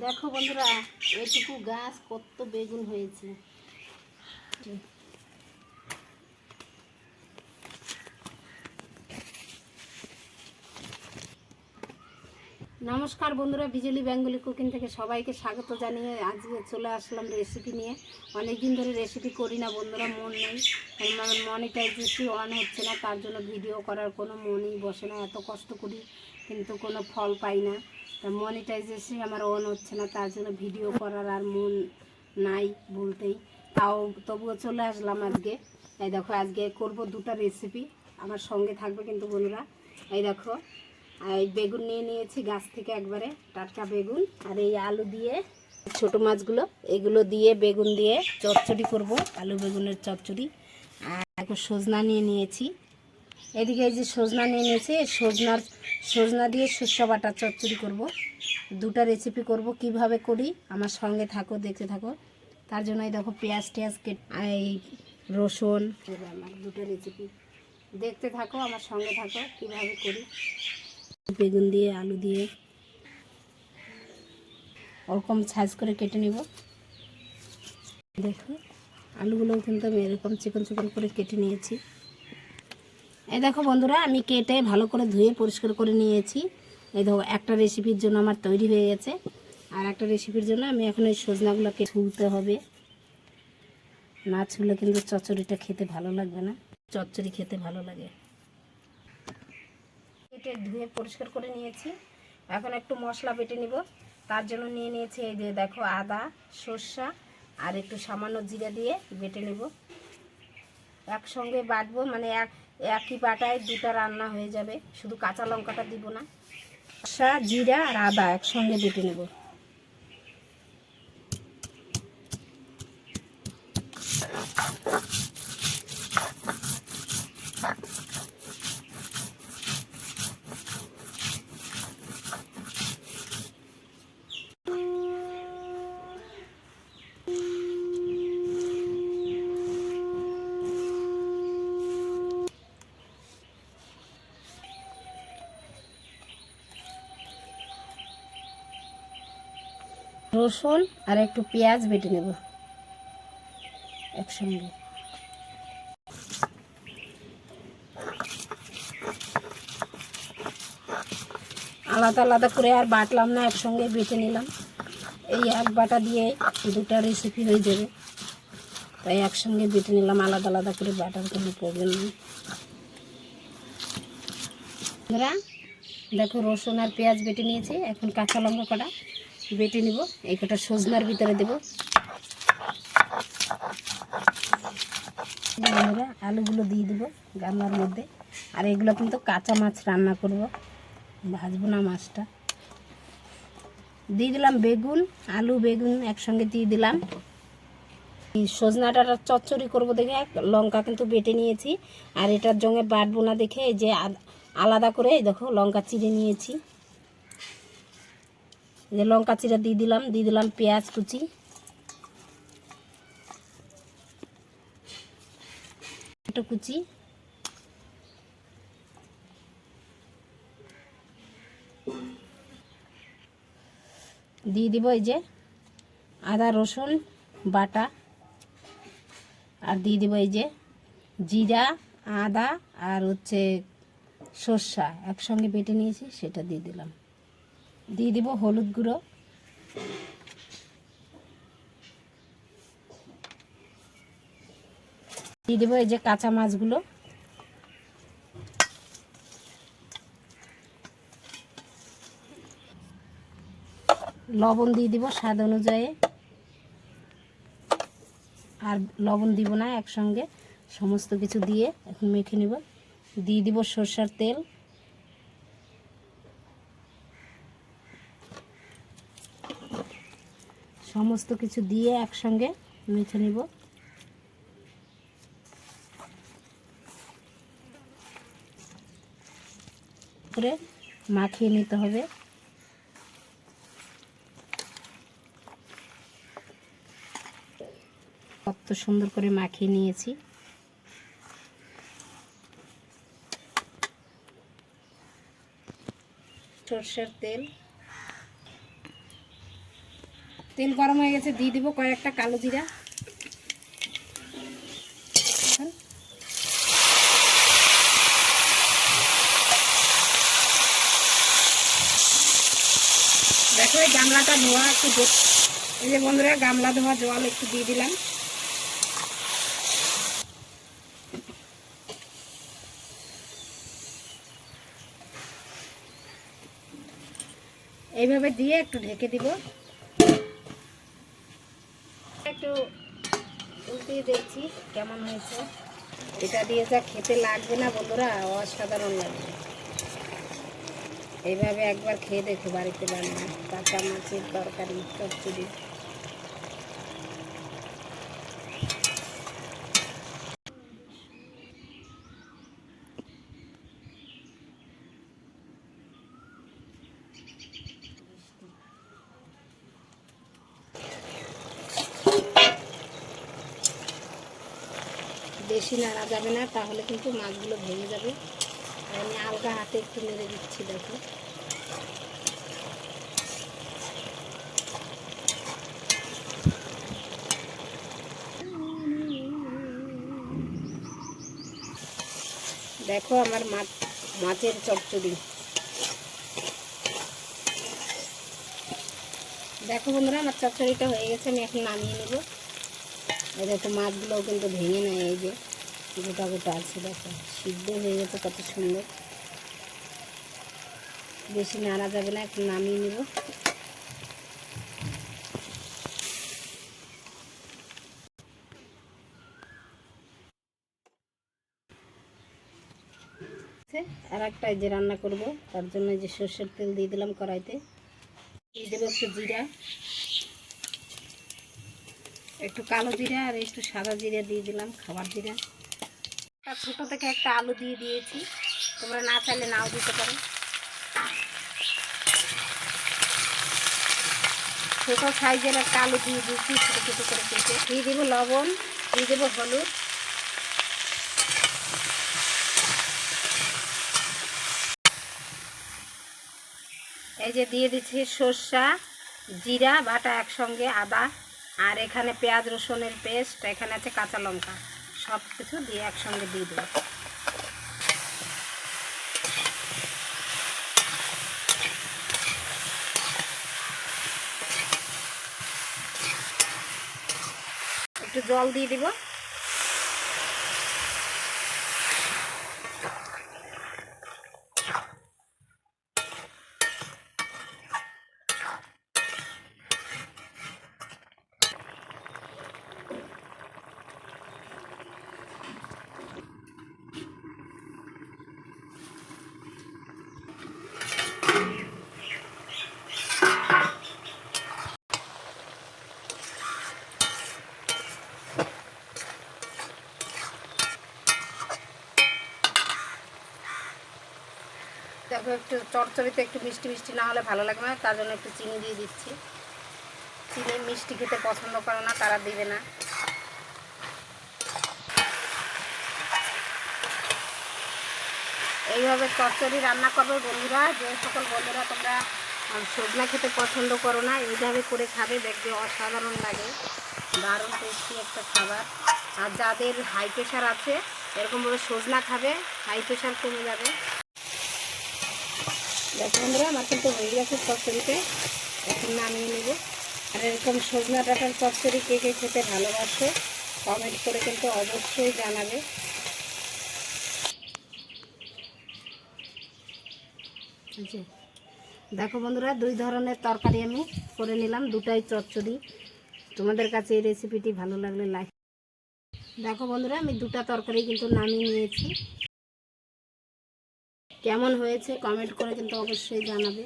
দেখো বন্ধুরা, এটুকু গাছ কত বেগুন হয়েছে। নমস্কার বন্ধুরা বিজলি বেঙ্গলি কুকিং থেকে সবাইকে স্বাগত জানিয়ে আজকে চলে আসলাম রেসিপি নিয়ে। অনেক দিন ধরে রেসিপি করি না বন্ধুরা, মন নেই। মনিটাইজেশন অন হচ্ছে না, তার জন্য ভিডিও করার কোনো মনই বসে না, এত কষ্ট করি, কিন্তু কোনো ফল পাই না। তা মনিটাইজেশন আমার অন হচ্ছে না, তার জন্য ভিডিও করার আর মন নাই বলতেই। তাও তবুও চলে আসলাম আজকে। এই দেখো, আজকে করব দুটো রেসিপি আমার সঙ্গে থাকবে কিন্তু বন্ধুরা এই দেখো, এই বেগুন নিয়ে নিয়েছি গাছ থেকে একবারে, টাটকা বেগুন, আর এই আলু দিয়ে ছোট মাছগুলো, এগুলো দিয়ে বেগুন দিয়ে চচ্চড়ি করব, আলু বেগুনের চচ্চড়ি। আর এখন সজনা নিয়ে নিয়েছি। এদিকে এই যে সজনা নিয়ে নিয়েছি এই সজনার সজনা দিয়ে শস্য বাটা চচ্চড়ি করব। দুটা রেসিপি করব কীভাবে করি আমার সঙ্গে থাকো দেখতে থাকো। তার জন্য এই দেখো পেঁয়াজ টেয়াজ কেট এই রসুন। আমার দুটো রেসিপি দেখতে থাকো আমার সঙ্গে থাকো কীভাবে করি। বেগুন দিয়ে আলু দিয়ে ওরকম সাইজ করে কেটে নিব। দেখো আলুগুলোও কিন্তু আমি এরকম চিকন চিকন করে কেটে নিয়েছি। এই দেখো বন্ধুরা, আমি কেটে ভালো করে ধুয়ে পরিষ্কার করে নিয়েছি। এই দেখো, একটা রেসিপির জন্য আমার তৈরি হয়ে গেছে। আর একটা রেসিপির জন্য আমি এখন এই সজনাগুলোকে ছুলতে হবে। না ছুলে কিন্তু চচ্চড়িটা খেতে ভালো লাগবে না। চচ্চড়ি খেতে ভালো লাগে। কেটে ধুয়ে পরিষ্কার করে নিয়েছি। এখন একটু মশলা বেটে নিব। তার জন্য নিয়ে নিয়েছি এই যে দেখো আদা, সর্ষা, আর একটু সামান্য জিরা দিয়ে বেটে নেব। একসঙ্গে বাটবো মানে এক একই পাটায় দুটা রান্না হয়ে যাবে। শুধু কাঁচা লঙ্কাটা দিব না। কষা জিরা আর আদা একসঙ্গে বেটে নেব। রসুন আর একটু পেঁয়াজ বেটে নেব একসঙ্গে। আলাদা আলাদা করে আর বাটলাম না, একসঙ্গে বেটে নিলাম। এই এক বাটা দিয়ে দুটা রেসিপি হয়ে যাবে। তাই একসঙ্গে বেটে নিলাম, আলাদা আলাদা করে বাটার কোনো প্রবলেম নেই। দেখো রসুন আর পেঁয়াজ বেটে নিয়েছি, এখন কাঁচা লঙ্কা কটা। বেটে নিব, এই কটা সজনার ভিতরে দেব। আলুগুলো দিয়ে দেবো গামলার মধ্যে। আর এগুলো কিন্তু কাঁচা মাছ রান্না করব, ভাজবো না মাছটা। দিয়ে দিলাম বেগুন, আলু, বেগুন একসঙ্গে দিয়ে দিলাম। এই সজনাটার চচ্চড়ি করব দেখে, লঙ্কা কিন্তু বেটে নিয়েছি। আর এটার জঙ্গে বাটবো না দেখে যে আলাদা করে দেখো, লঙ্কা চিড়ে নিয়েছি। যে লঙ্কা চিরা দিয়ে দিলাম দিয়ে দিলাম পেঁয়াজ, কুচি। একটু কুচি। দিয়ে দিব এই যে আদা, রসুন, বাটা। আর দিয়ে দিব এই যে জিরা, আদা আর হচ্ছে সর্ষা। একসঙ্গে বেটে নিয়েছি, সেটা দিয়ে দিলাম। দিয়ে দিব হলুদ গুঁড়ো। দিয়ে দেবো এই যে কাঁচা মাছগুলো। লবণ দিয়ে দিব স্বাদ অনুযায়ী। আর লবণ দিব না একসঙ্গে, সমস্ত কিছু দিয়ে এখন মেখে নেব। দিয়ে দিব সর্ষার তেল। সমস্ত কিছু দিয়ে একসঙ্গে মেখে নিব। করে মাখিয়ে নিতে হবে। কত সুন্দর করে মাখিয়ে নিয়েছি। সর্ষের তেল তেল গরম হয়ে গেছে, দিয়ে দেবো কয়েকটা কালো জিরা। দেখো, এই গামলাটা ধোয়া একটু এই যে বন্ধুরা, গামলা ধোয়া জল একটু দিয়ে দিলাম। এইভাবে দিয়ে একটু ঢেকে দিব একটু উল্টিয়ে দেখছি কেমন হয়েছে। এটা দিয়ে যা খেতে লাগবে না বন্ধুরা, অসাধারণ লাগবে। এইভাবে একবার খেয়ে দেখো বাড়িতে বানিয়ে, কাঁচা মাছের তরকারি চচ্চড়ি বেশি নাড়া যাবে না, তাহলে কিন্তু মাছগুলো ভেঙে যাবে। আমি আলগা হাতে একটু নেড়ে দিচ্ছি, দেখো। দেখো আমার মাছ, মাছের চচ্চড়ি দেখো বন্ধুরা, আমার চচ্চড়িটা হয়ে গেছে, আমি এখন নামিয়ে নেব। এই দেখো মাছগুলোও কিন্তু ভেঙে নেয়, এই যে গোটা গোটা আছে, দেখো। সিদ্ধ হয়ে গেছে, কত সুন্দর। বেশি নাড়া যাবে না, একটু নামিয়ে নেব। আর একটা যে রান্না করব, তার জন্য যে সর্ষের তেল দিয়ে দিলাম কড়াইতে। দিয়ে দেবো একটু জিরা। একটু কালো জিরা আর একটু সাদা জিরা দিয়ে দিলাম, খাবার জিরা। আর ছোটো থেকে একটা আলু দিয়ে দিয়েছি। তোমরা না চাইলে নাও দিতে পারো। ছোটো সাইজের একটা আলু দিয়ে দিয়েছি, ছোটো ছোটো করে কেটে। দিয়ে দেবো লবণ, দিয়ে দেবো হলুদ। এই যে দিয়ে দিচ্ছি সর্ষা, জিরা, বাটা একসঙ্গে, আদা। আর এখানে পেঁয়াজ, রসুনের পেস্ট, এখানে আছে কাঁচা লঙ্কা। সব কিছু দিয়ে একসঙ্গে দিয়ে দেবো। একটু জল দিয়ে দিব। দেখো একটু চটচড়িতে একটু মিষ্টি মিষ্টি না হলে ভালো লাগবে না, তার জন্য একটু চিনি দিয়ে দিচ্ছি। চিনি মিষ্টি খেতে পছন্দ করে না, তারা দিবে না। এইভাবে চচ্চড়ি রান্না করবে বন্ধুরা, যে সকল বন্ধুরা তোমরা সজনা খেতে পছন্দ করো না, এইভাবে করে খাবে, দেখবে অসাধারণ লাগে। দারুণ টেস্টি একটা খাবার। আর যাদের হাই প্রেশার আছে, এরকমভাবে সজনা খাবে হাই প্রেশার কমে যাবে। বন্ধুরা, আমার কিন্তু হয়ে গেছে চচ্চড়িতে। এখন নামিয়ে নেব। আর এরকম সজনা ডাটার চচ্চড়ি কে কে খেতে ভালোবাসে কমেন্ট করে কিন্তু অবশ্যই জানাবে। দেখো বন্ধুরা, দুই ধরনের তরকারি আমি করে নিলাম, দুটাই চচ্চড়ি। তোমাদের কাছে এই রেসিপিটি ভালো লাগলে লাইক দেখো বন্ধুরা, আমি দুটা তরকারি কিন্তু নামিয়ে নিয়েছি। কেমন হয়েছে? কমেন্ট করে কিন্তু অবশ্যই জানাবে।